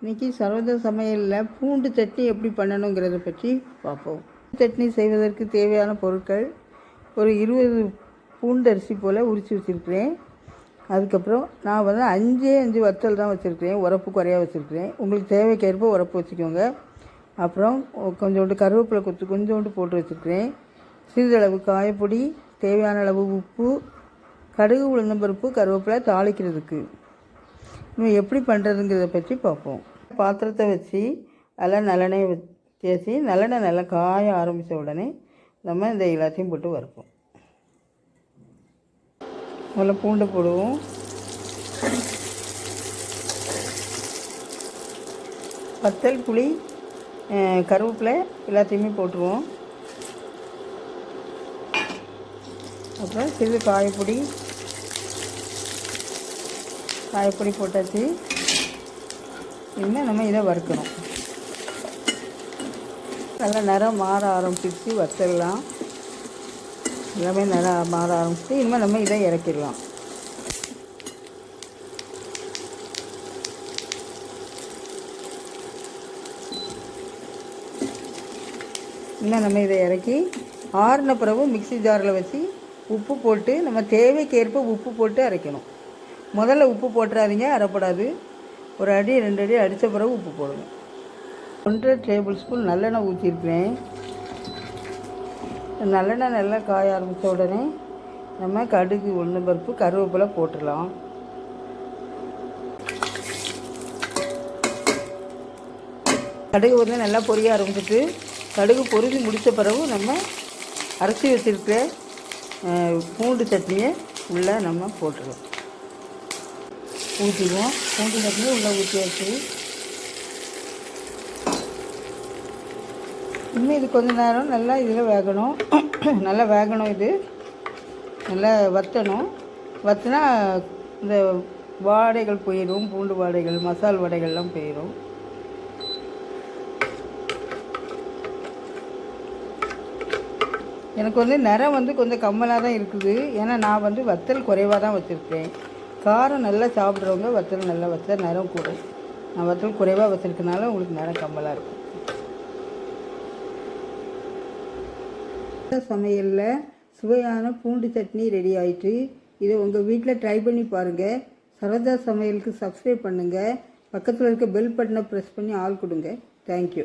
இன்றைக்கி சர்வத சமையலில் பூண்டு சட்னி எப்படி பண்ணணுங்கிறத பற்றி பார்ப்போம். சட்னி செய்வதற்கு தேவையான பொருட்கள் ஒரு இருபது பூண்டு அரிசி போல் உரித்து வச்சுருக்கிறேன். அதுக்கப்புறம் நான் வந்து அஞ்சே அஞ்சு வத்தல் தான் வச்சுருக்கிறேன். உரப்பு குறையாக வச்சுருக்கிறேன். உங்களுக்கு தேவைக்கேற்ப உரப்பு வச்சுக்கோங்க. அப்புறம் கொஞ்சோண்டு கருவேப்பிலை கொத்து கொஞ்சோண்டு போட்டு வச்சுருக்கிறேன். சிறிதளவு காயப்பொடி தேவையான அளவு உப்பு கடுகு உளுந்தம்பருப்பு கருவேப்பிலை தாளிக்கிறதுக்கு. நம்ம எப்படி பண்ணுறதுங்கிறத பற்றி பார்ப்போம். பாத்திரத்தை வச்சு அதில் நல்லெண்ணெய் தேசி நல்லெண்ணெய் நல்லா காய ஆரம்பித்த உடனே நம்ம இந்த எல்லாத்தையும் போட்டு வறுப்போம். முதல்ல பூண்டை போடுவோம். வத்தல் புளி கருவேப்பிலை எல்லாத்தையுமே போட்டுருவோம். அப்புறம் சிறு காயப்பொடி காயப்பொடி போட்டாச்சு. இனிமேல் நம்ம இதை வறுக்கணும். நல்லா நிறம் மாற ஆரம்பிச்சிருச்சு வறுத்துடலாம் எல்லாமே நல்லா மாற ஆரம்பிச்சிட்டு இனிமேல் நம்ம இதை இறக்கிடலாம். இன்னும் நம்ம இதை இறக்கி ஆறின பிறகு மிக்ஸி ஜாரில் வச்சு உப்பு போட்டு நம்ம தேவைக்கேற்ப உப்பு போட்டு அரைக்கணும். முதல்ல உப்பு போட்டுறாதீங்க அரைப்படாது. ஒரு அடி ரெண்டு அடி அடித்த பிறகு உப்பு போடுங்க. ஒன்றரை டேபிள் ஸ்பூன் நல்லெண்ணெய் ஊற்றிருக்கிறேன் நல்லெண்ணெய் நல்லா காய ஆரம்பித்த உடனே நம்ம கடுகு உளுந்து பருப்பு கருவேப்பிலை போட்டுடலாம். கடுகு வந்து நல்லா பொரிய ஆரம்பிச்சிட்டு கடுகு பொரிஞ்சு முடித்த பிறகு நம்ம அரைச்சி வச்சுருக்கிற பூண்டு சட்னியை உள்ளே நம்ம போட்டுருவோம் ஊற்றிடுவோம் பூண்டு சட்னி உள்ளே ஊற்றியாச்சு இன்னும் இது கொஞ்ச நேரம் நல்லா இதில் வேகணும். நல்லா வேகணும் இது. நல்லா வற்றணும் வற்றினா இந்த வாடைகள் போயிடும் பூண்டு வாடைகள் மசால் வாடைகள்லாம் போயிடும். எனக்கு வந்து நிறம் வந்து கொஞ்சம் கம்மலாக தான் இருக்குது. ஏன்னா நான் வந்து வத்தல் குறைவாக தான் வச்சுருக்கேன். காரம் நல்லா சாப்பிட்றவங்க வத்தல் நல்லா வச்சா நிறம் கூடும். நான் வத்தல் குறைவாக வச்சுருக்கனால உங்களுக்கு நிறம் கம்மலாக இருக்கும். சமையலில் சுவையான பூண்டு சட்னி ரெடி ஆயிட்டு இதை உங்கள் வீட்டில் ட்ரை பண்ணி பாருங்கள் சரதா சமையலுக்கு சப்ஸ்கிரைப் பண்ணுங்கள் பக்கத்தில் இருக்க பெல் பட்டனை ப்ரெஸ் பண்ணி ஆள் கொடுங்க. தேங்க்யூ